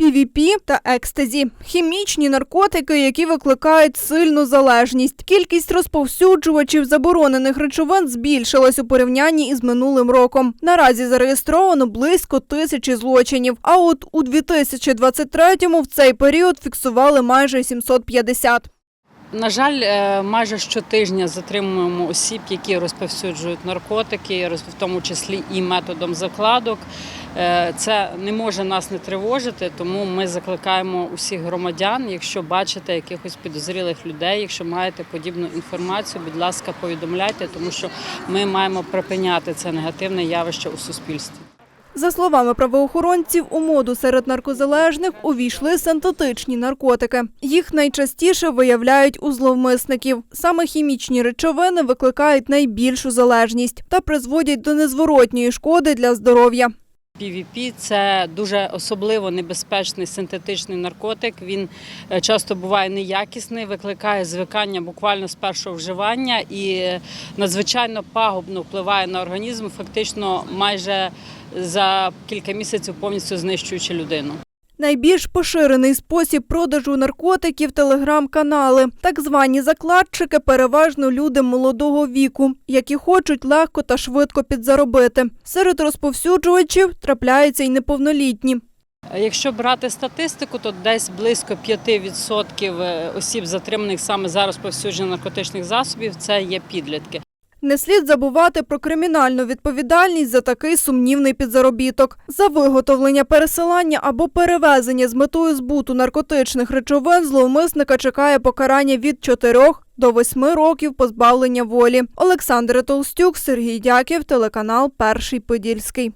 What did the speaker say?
PVP та екстазі – хімічні наркотики, які викликають сильну залежність. Кількість розповсюджувачів заборонених речовин збільшилась у порівнянні із минулим роком. Наразі зареєстровано близько тисячі злочинів. А от у 2023-му в цей період фіксували майже 750. На жаль, е, майже щотижня затримуємо осіб, які розповсюджують наркотики, в тому числі і методом закладок. Е, Це не може нас не тривожити, тому ми закликаємо усіх громадян, якщо бачите якихось підозрілих людей, якщо маєте подібну інформацію, будь ласка, повідомляйте, тому що ми маємо припиняти це негативне явище у суспільстві. За словами правоохоронців, у моду серед наркозалежних увійшли синтетичні наркотики. Їх найчастіше виявляють у зловмисників. Саме хімічні речовини викликають найбільшу залежність та призводять до незворотньої шкоди для здоров'я. PVP – це дуже особливо небезпечний синтетичний наркотик. Він е, часто буває неякісний, викликає звикання буквально з першого вживання і е, надзвичайно пагубно впливає на організм, фактично майже за кілька місяців повністю знищуючи людину. Найбільш поширений спосіб продажу наркотиків – телеграм-канали. Так звані закладчики переважно люди молодого віку, які хочуть легко та швидко підзаробити. Серед розповсюджувачів трапляються й неповнолітні. Якщо брати статистику, то десь близько 5% е, осіб, затриманих саме за розповсюдження наркотичних засобів, це є підлітки. Не слід забувати про кримінальну відповідальність за такий сумнівний підзаробіток. За виготовлення, пересилання або перевезення з метою збуту наркотичних речовин зловмисника чекає покарання від 4 до 8 років позбавлення волі. Олександр Толстюк, Сергій Дяків, телеканал Перший Подільський.